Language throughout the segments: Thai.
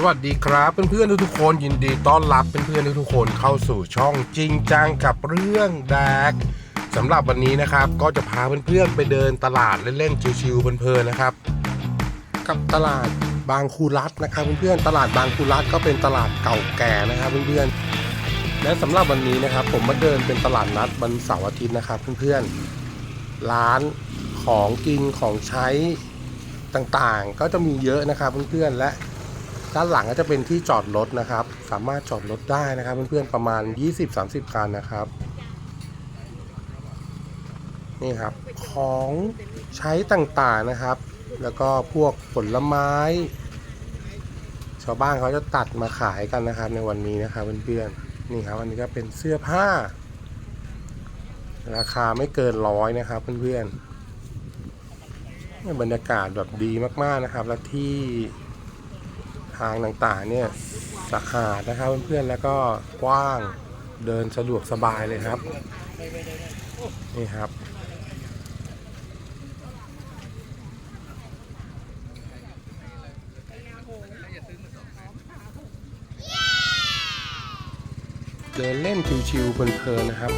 สวัสดีครับเพื่อนๆทุกๆคนยินดีต้อนรับเพื่อนๆทุกๆคนเข้าสู่ช่องจริงจังกับเรื่องแดกสำหรับวันนี้นะครับก็จะพาเพื่อนๆไปเดินตลาดเล่นๆชิวๆเพลินๆนะครับ กับตลาดบางคูรัตนะครับเพื่อนๆตลาดบางคูรัตก็เป็นตลาดเก่าแก่นะครับเพื่อนๆและสำหรับวันนี้นะครับ ผมมาเดินเป็นตลาดนัดวันเสาร์อาทิตย์นะครับเพื่อนๆร้านของกินของใช้ต่างๆ ก็จะมีเยอะนะครับเพื่อนๆและ ด้านหลังก็จะเป็นที่จอดรถนะครับ สามารถจอดรถได้นะครับ เพื่อนๆประมาณ 20-30 คันนะครับ นี่ครับของใช้ต่างๆนะครับ แล้วก็พวกผลไม้ ชาวบ้านเขาจะตัดมาขายกันนะครับ ในวันนี้นะครับเพื่อนๆนี่ครับอันนี้ก็เป็นเสื้อผ้า ราคาไม่เกินร้อยนะครับเพื่อนๆบรรยากาศแบบดีมากๆนะครับ และที่ ทางต่างๆเนี่ยสะอาดนะครับเพื่อนๆแล้วก็กว้างเดินสะดวกสบายเลยครับนี่ครับเดินเล่นชิวๆเพลินๆนะครับ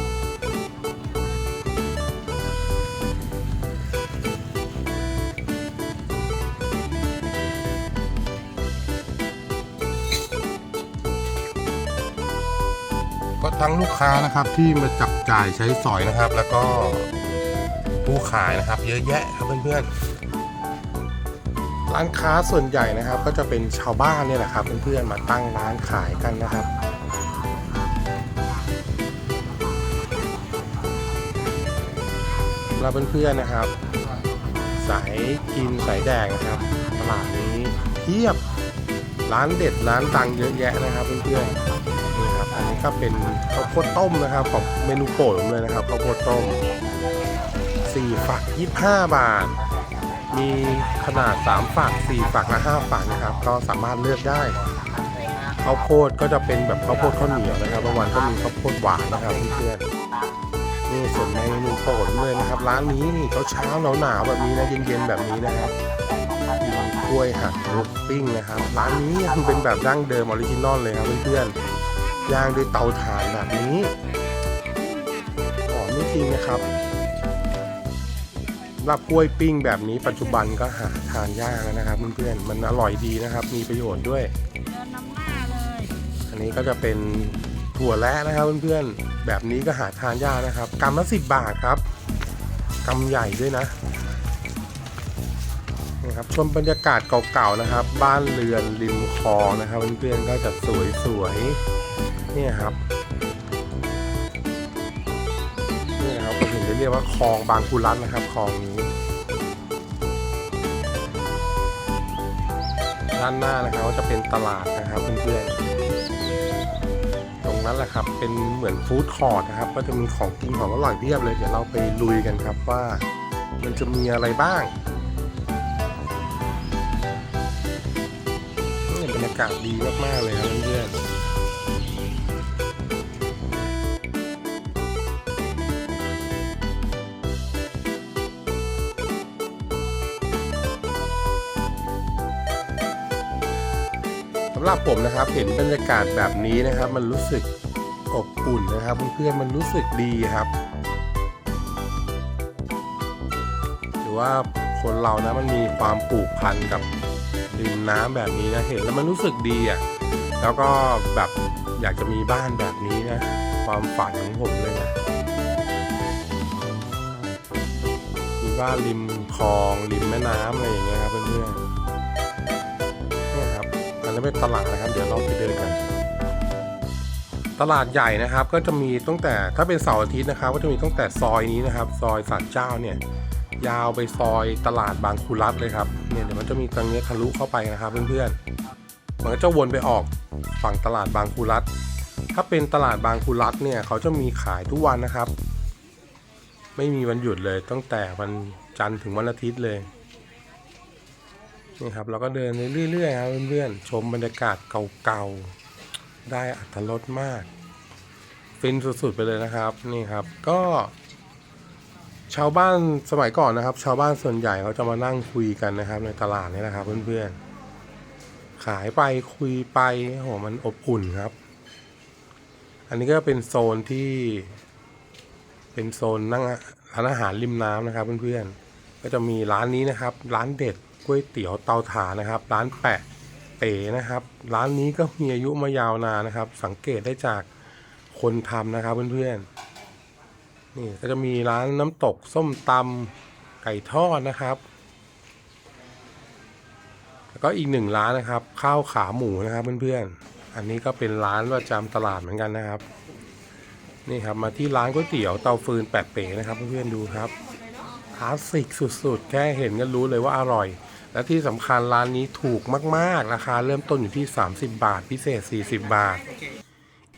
ทั้งลูกค้านะครับที่มาจับจ่ายใช้สอยนะครับ แล้วก็ผู้ขายนะครับ เยอะแยะครับเพื่อนๆร้านค้าส่วนใหญ่นะครับ ก็จะเป็นชาวบ้านเนี่ยแหละครับเพื่อนๆมาตั้งร้านขายกันนะครับสำหรับเพื่อนๆนะครับ สายกินสายแดงนะครับตลาดนี้เทียบร้านเด็ดร้านดังเยอะแยะนะครับเพื่อนๆนี่ครับอัน ก็เป็นข้าวโพดต้มนะครับของเมนูโปรดผมเลยนะครับข้าวโพดต้ม4ฝัก25บาท มีขนาด3ฝัก4ฝักและ5ฝักนะครับ ก็สามารถเลือกได้ข้าวโพดก็จะเป็นแบบข้าวโพดข้าวเหนียวนะครับบางวันก็มีข้าวโพดหวานนะครับเพื่อนๆนี่ส่วนเมนูโปรดเลยนะครับ ร้านนี้นี่เช้าๆหนาวแบบนี้นะเย็นๆแบบนี้นะครับมีกล้วยหักมุกปิ้งนะครับ ร้านนี้ยังเป็นแบบดั้งเดิมออริจินอลเลยครับเพื่อนๆ ย่างด้วยเตาถ่านแบบนี้หอมจริงๆนะครับรับกล้วยปิ้งแบบนี้ปัจจุบันก็หาทานยากนะครับเพื่อนๆมันอร่อยดีนะครับ มีประโยชน์ด้วย อันนี้ก็จะเป็นถั่วและนะครับเพื่อนๆแบบนี้ก็หาทานยากนะครับกำละสิบบาทครับกำใหญ่ด้วยนะนี่ครับชมบรรยากาศเก่าๆนะครับ บ้านเรือนริมคลองนะครับเพื่อนๆก็จะสวยๆ นี่ครับนี่นะครับก็ถึงจะเรียกว่าคลองบางคุรัตนะครับคลองนี้ ด้านหน้านะครับก็จะเป็นตลาดนะครับเพื่อนๆตรงนั้นแหละครับเป็นเหมือนฟู้ดคอร์ทนะครับ ก็จะมีของกินของอร่อยเพียบเลยเดี๋ยวเราไปลุยกันครับว่ามันจะมีอะไรบ้างนี่บรรยากาศดีมากๆเลยครับเพื่อนๆำหรับผมนะครับเห็นบรรยากาศแบบนี้นะครับ มันรู้สึกอบอุ่นนะครับเพื่อนๆมันรู้สึกดีครับหรือว่าคนเรานะมันมีความผูกพันกับริมน้ำแบบนี้นะเห็นแล้วมันรู้สึกดีอะแล้วก็แบบอยากจะมีบ้านแบบนี้นะ ความฝันของผมเลยนะมีบ้านริมคลองริมแม่น้ำอะไรอย่างเงี้ยครับเพื่อนๆ ครับอันนี้นเป็นตลาดนะครับ เดี๋ยวเราไปเดินกัน ตลาดใหญ่นะครับ ก็จะมีตั้งแต่ถ้าเป็นเสาร์อาทิตย์นะครับ ก็จะมีตั้งแต่ซอยนี้นะครับ ซอยสันเจ้าเนี่ยยาวไปซอยตลาดบางคูรัตเลยครับเนี่ยเดี๋ยวมันจะมีตรงนี้ทะลุเข้าไปนะครับเพื่อนๆมันก็จะวนไปออกฝั่งตลาดบางคูรัตถ้าเป็นตลาดบางคูรัตเนี่ยเขาจะมีขายทุกวันนะครับ ไม่มีวันหยุดเลยตั้งแต่วันจันทร์ถึงวันอาทิตย์เลย นี่ครับเราก็เดินเรื่อยๆครับเพื่อนๆชมบรรยากาศเก่าๆ ได้อัตรสมาก ฟินสุดๆไปเลยนะครับนี่ครับก็ ชาวบ้านสมัยก่อนนะครับ ชาวบ้านส่วนใหญ่เขาจะมานั่งคุยกันนะครับ ในตลาดนี่นะครับ เพื่อนๆขายไปคุยไปโหมันอบอุ่นครับ อันนี้ก็เป็นโซนที่ เป็นโซนนั่งร้านอาหารริมน้ำนะครับ เพื่อนๆก็จะมีร้านนี้นะครับ ร้านเด็ด ก๋วยเตี๋ยวเตาถ่านนะครับ ร้านแปะเป๋นะครับ ร้านนี้ก็มีอายุมายาวนานนะครับ สังเกตได้จากคนทำนะครับเพื่อนๆนี่ก็จะมีร้านน้ำตกส้มตำไก่ทอดนะครับ แล้วก็อีกหนึ่งร้านนะครับ ข้าวขาหมูนะครับเพื่อนๆ อันนี้ก็เป็นร้านประจำตลาดเหมือนกันนะครับนี่ครับมาที่ร้านก๋วยเตี๋ยวเตาฟืนแปดเป๋นะครับเพื่อนๆดูครับคลาสสิกสุดๆ แค่เห็นก็รู้เลยว่าอร่อย และที่สำคัญร้านนี้ถูกมาก ๆ ราคาเริ่มต้นอยู่ที่ 30 บาท พิเศษ 40 บาท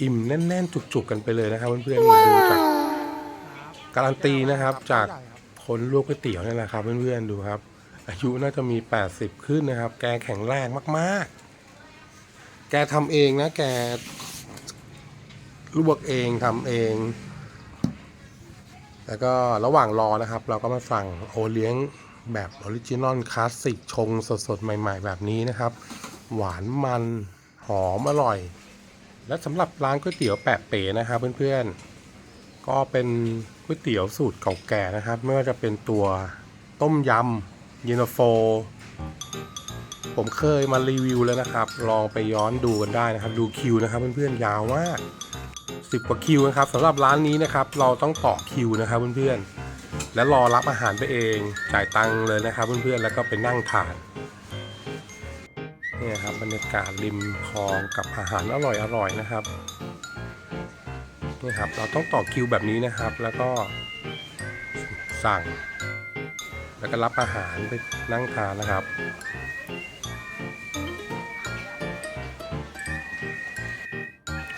อิ่มแน่น ๆ จุก ๆ กันไปเลยนะครับเพื่อนๆดูจากการันตีนะครับจากคนลวกก๋วยเตี๋ยวนี่แหละครับเพื่อนๆดูครับ อายุน่าจะมี 80 ขึ้นนะครับ แกแข็งแรงมากๆ แกทำเองนะ แกลวกเองทำเอง แล้วก็ระหว่างรอนะครับ เราก็มาสั่งโอเลี้ยง แบบออริจินอลคลาสสิกชงสดๆ ใหม่ๆ แบบนี้นะครับ หวานมันหอมอร่อย และสำหรับร้านก๋วยเตี๋ยวแปะเป๋นะครับเพื่อนๆ ก็เป็นก๋วยเตี๋ยวสูตรเก่าแก่นะครับ ไม่ว่าจะเป็นตัวต้มยำเย็นโฟ ผมเคยมารีวิวแล้วนะครับ ลองไปย้อนดูกันได้นะครับ ดูคิวนะครับเพื่อนๆยาวมากสิบกว่าคิวนะครับสำหรับร้านนี้นะครับ เราต้องต่อคิวนะครับเพื่อนๆ และรอรับอาหารไปเอง จ่ายตังค์เลยนะครับเพื่อนๆ แล้วก็ไปนั่งทานนี่ครับบรรยากาศริมคลองกับอาหารอร่อยๆนะครับนี่ครับเราต้องต่อคิวแบบนี้นะครับ แล้วก็สั่ง แล้วก็รับอาหารไปนั่งทานนะครับ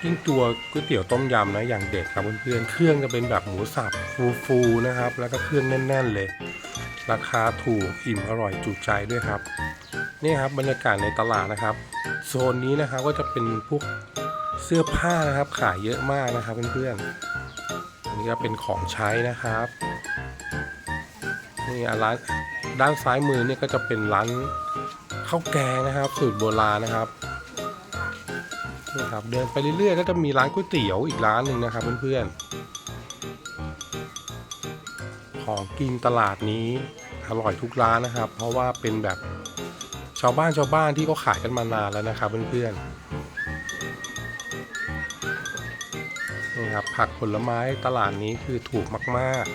ยิ่งตัวก๋วยเตี๋ยวต้มยำนะอย่างเด็ดครับเพื่อนๆเครื่องจะเป็นแบบหมูสับฟูๆนะครับ แล้วก็เครื่องแน่น ๆเลย ราคาถูกอิ่มอร่อยจุใจด้วยครับนี่ครับบรรยากาศในตลาดนะครับโซนนี้นะครับก็จะเป็นพวกเสื้อผ้านะครับขายเยอะมากนะครับเพื่อนๆอันนี้ก็เป็นของใช้นะครับนี่ร้านด้านซ้ายมือเนี่ยก็จะเป็นร้านข้าวแกงนะครับ สูตรโบราณนะครับ นี่ครับเดินไปเรื่อยๆก็จะมีร้านก๋วยเตี๋ยวอีกร้านหนึ่งนะครับเพื่อนๆ ของกินตลาดนี้อร่อยทุกร้านนะครับ เพราะว่าเป็นแบบชาวบ้านชาวบ้านที่เขาขายกันมานานแล้วนะครับเพื่อนๆนี่ครับผักผลไม้ตลาดนี้คือถูกมาก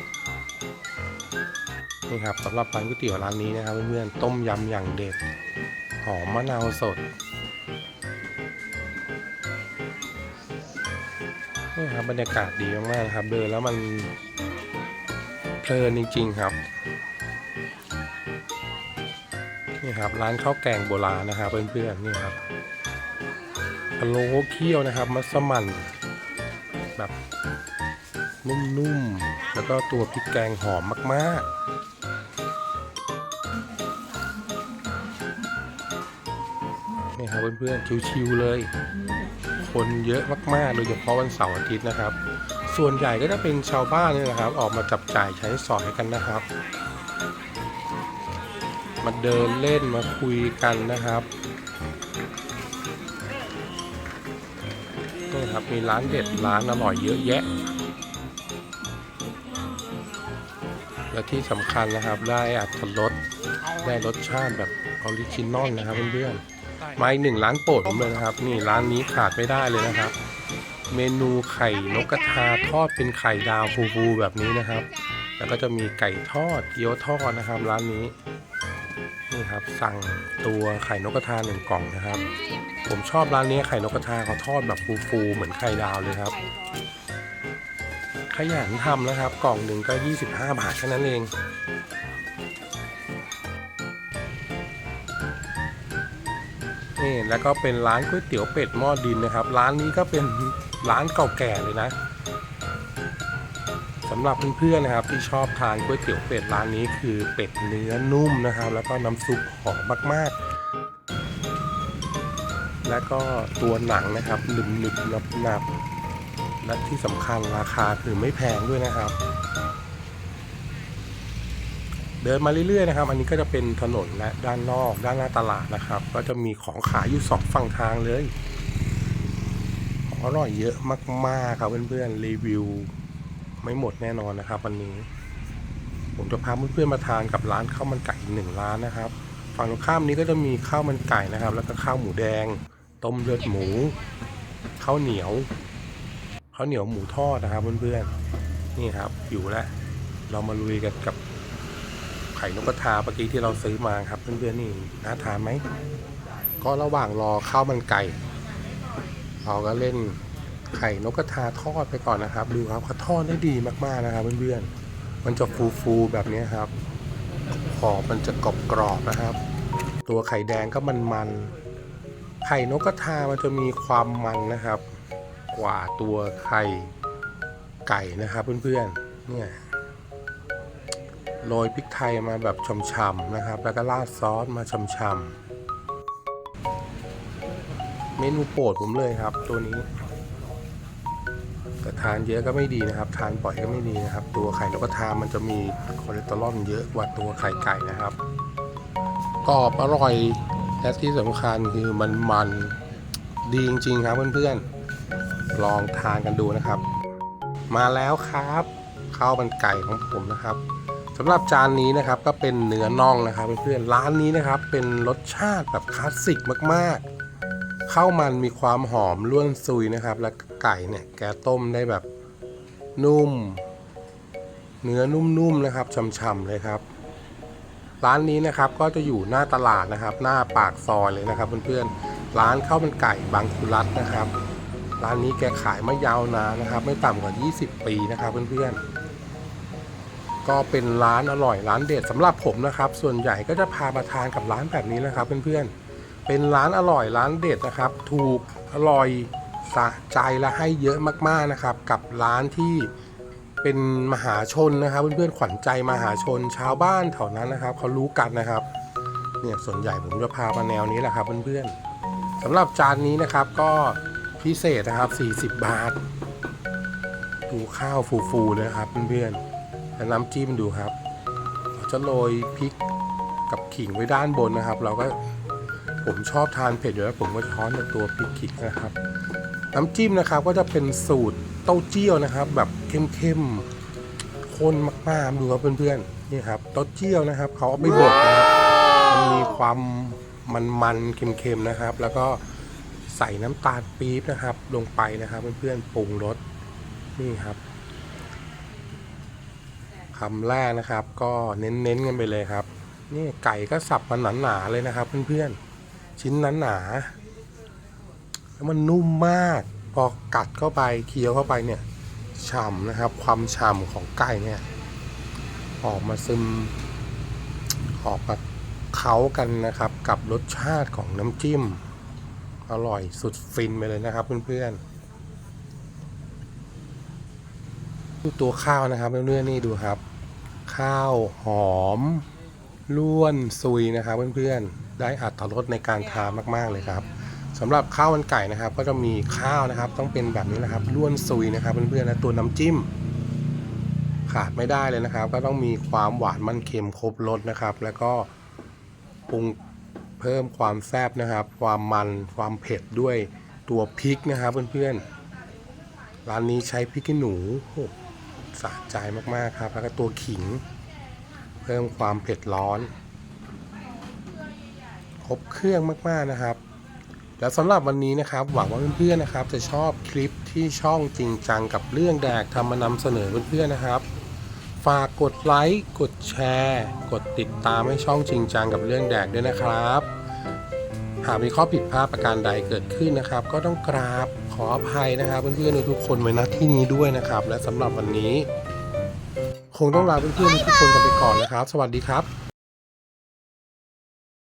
ๆนี่ครับสำหรับร้านก๋วยเตี๋ยวร้านนี้นะครับเพื่อนๆต้มยำอย่างเด็ดหอมมะนาวสด นี่ครับบรรยากาศดีมากๆครับ เดินแล้วมันเพลินจริง ๆครับนี่ครับร้านข้าวแกงโบราณนะครับเพื่อนๆนี่ครับพะโล้เคี่ยวนะครับ มัสมั่นแบบนุ่มๆแล้วก็ตัวพริกแกงหอมมากๆ ครับเพื่อนๆชิวๆเลย คนเยอะมากๆโดยเฉพาะวันเสาร์อาทิตย์นะครับ ส่วนใหญ่ก็จะเป็นชาวบ้านนี่นะครับ ออกมาจับจ่ายใช้สอยกันนะครับมาเดินเล่นมาคุยกันนะครับนี่ครับมีร้านเด็ดร้านอร่อยเยอะแยะ และที่สำคัญนะครับได้อัตรสได้รสชาติแบบออริจินอลนะครับเพื่อนๆ มาอีกหนึ่งร้านโปรดผมเลยนะครับ นี่ร้านนี้ขาดไม่ได้เลยนะครับ เมนูไข่นกกระทาทอดเป็นไข่ดาวฟูๆแบบนี้นะครับ แล้วก็จะมีไก่ทอดเกี๊ยวทอดนะครับ ร้านนี้นี่ครับสั่งตัวไข่นกกระทาหนึ่งกล่องนะครับ ผมชอบร้านนี้ไข่นกกระทาเขาทอดแบบฟูๆเหมือนไข่ดาวเลยครับขยันทำนะครับ กล่องหนึ่งก็ 25 บาทแค่นั้นเอง นี่แล้วก็เป็นร้านก๋วยเตี๋ยวเป็ดหม้อดินนะครับ ร้านนี้ก็เป็นร้านเก่าแก่เลยนะสำหรับเพื่อนๆนะครับที่ชอบทานก๋วยเตี๋ยวเป็ดร้านนี้คือเป็ดเนื้อนุ่มนะครับ แล้วก็น้ำซุปหอมมากๆ แล้วก็ตัวหนังนะครับหนึบๆนับนับๆและที่สำคัญราคาคือไม่แพงด้วยนะครับ เดินมาเรื่อยๆนะครับ อันนี้ก็จะเป็นถนนและด้านนอก ด้านหน้าตลาดนะครับ ก็จะมีของขายอยู่สองฝั่งทางเลย ของอร่อยเยอะมากๆครับเพื่อนๆรีวิว ไม่หมดแน่นอนนะครับ วันนี้ ผมจะพาเพื่อนๆมาทานกับร้านข้าวมันไก่อีกหนึ่งร้านนะครับ ฝั่งตรงข้ามนี้ก็จะมีข้าวมันไก่นะครับ แล้วก็ข้าวหมูแดง ต้มเลือดหมูข้าวเหนียวข้าวเหนียวหมูทอดนะครับเพื่อนๆนี่ครับอยู่แล้วเรามาลุยกันกับ ไข่นกกระทาเมื่อกี้ที่เราซื้อมาครับ เพื่อนๆนี่น่าทานไหม ก็ระหว่างรอข้าวมันไก่เราก็เล่นไข่นกกระทาทอดไปก่อนนะครับ ดูครับเขาทอดได้ดีมากๆนะครับเพื่อนๆมันจะฟูๆแบบนี้ครับขอบมันจะกรอบๆนะครับ ตัวไข่แดงก็มันๆไข่นกกระทามันจะมีความมันนะครับ กว่าตัวไข่ไก่นะครับ เพื่อนๆเนี่ย โรยพริกไทยมาแบบช่ำๆนะครับ แล้วก็ราดซอสมาช่ำๆเมนูโปรดผมเลยครับ ตัวนี้ แต่ทานเยอะก็ไม่ดีนะครับ ทานบ่อยก็ไม่ดีนะครับ ตัวไข่นกกระทามันจะมีคอเลสเตอรอลเยอะกว่าตัวไข่ไก่นะครับกรอบอร่อยและที่สำคัญคือมันมันดีจริงๆครับเพื่อนๆ ลองทานกันดูนะครับ มาแล้วครับข้าวมันไก่ของผมนะครับ สำหรับจานนี้นะครับก็เป็นเนื้อน่องนะครับเพื่อนๆร้านนี้นะครับเป็นรสชาติแบบคลาสสิกมากๆข้าวมันมีความหอมล้วนซุยนะครับ และไก่เนี่ยแกต้มได้แบบนุ่ม เนื้อนุ่มๆนะครับช่ำๆเลยครับ ร้านนี้นะครับก็จะอยู่หน้าตลาดนะครับ หน้าปากซอยเลยนะครับเพื่อนๆร้านข้าวมันไก่บางคุรัตนะครับ ร้านนี้แกขายมายาวนานนะครับ ไม่ต่ำกว่า 20 ปีนะครับเพื่อนๆ ก็เป็นร้านอร่อยร้านเด็ดสำหรับผมนะครับ ส่วนใหญ่ก็จะพามาทานกับร้านแบบนี้นะครับเพื่อนๆ เป็นร้านอร่อยร้านเด็ดนะครับ ถูกอร่อยสะใจและให้เยอะมากๆนะครับ กับร้านที่เป็นมหาชนนะครับเพื่อนๆขวัญใจมหาชนชาวบ้านแถวนั้นนะครับเขารู้กันนะครับเนี่ยส่วนใหญ่ผมจะพามาแนวนี้แหละครับเพื่อนๆสำหรับจานนี้นะครับก็พิเศษนะครับ 40 บาท ดูข้าวฟูๆเลยนะครับเพื่อนๆ น้ำจิ้มดูครับจะโรยพริกกับขิงไว้ด้านบนนะครับ เราก็ผมชอบทานเผ็ดอยู่แล้วผมก็ช้อนในตัวพริกขิงนะครับ น้ำจิ้มนะครับก็จะเป็นสูตรเต้าเจี้ยวนะครับ แบบเข้มๆข้นมากๆดูครับเพื่อนๆนี่ครับเต้าเจี้ยวนะครับเขาเอาไปบดนะครับมันมีความมันๆเค็มๆนะครับ แล้วก็ใส่น้ำตาลปี๊บนะครับ ลงไปนะครับ เพื่อนๆปรุงรสนี่ครับ คำแรกนะครับ ก็เน้นๆกันไปเลยครับ นี่ไก่ก็สับมาหนาๆเลยนะครับ เพื่อนๆ ชิ้นนั้นหนาๆแล้วมันนุ่มมาก พอกัดเข้าไปเคี้ยวเข้าไปเนี่ยฉ่ำนะครับ ความฉ่ำของไก่เนี่ย ออกมาซึม ออกมาเค้ากันนะครับ กับรสชาติของน้ำจิ้ม อร่อยสุดฟินไปเลยนะครับ เพื่อนๆดูตัวข้าวนะครับเพื่อนๆนี่ดูครับ ข้าวหอมล้วนซุยนะครับเพื่อนๆ ได้อัตรสในการทานมากๆเลยครับสำหรับข้าวมันไก่นะครับ ก็จะมีข้าวนะครับ ต้องเป็นแบบนี้นะครับล้วนซุยนะครับเพื่อนๆและตัวน้ำจิ้ม ขาดไม่ได้เลยนะครับ ก็ต้องมีความหวานมันเค็มครบรสนะครับ แล้วก็ปรุงเพิ่มความแซ่บนะครับ ความมันความเผ็ดด้วยตัวพริกนะครับเพื่อนๆร้านนี้ใช้พริกขี้หนูโอ้ สะใจมาก ๆ ครับ แล้วก็ตัวขิง เพิ่มความเผ็ดร้อน ครบเครื่องมาก ๆ นะครับ แล้วสำหรับวันนี้นะครับ หวังว่าเพื่อน ๆ นะครับ จะชอบคลิปที่ช่องจริงจังกับเรื่องแดกทำมานำเสนอเพื่อน ๆ นะครับฝากกดไลค์ กดแชร์ กดติดตามให้ช่องจริงจังกับเรื่องแดกด้วยนะครับ หากมีข้อผิดพลาดประการใดเกิดขึ้นนะครับ ก็ต้องกราบ ออภัยนะครับเพื่อนๆทุกคนไว้ณที่นี้ด้วยนะครับ และสำหรับวันนี้ คงต้องลาเพื่อนๆทุกคนกันไปก่อนนะครับ สวัสดีครับ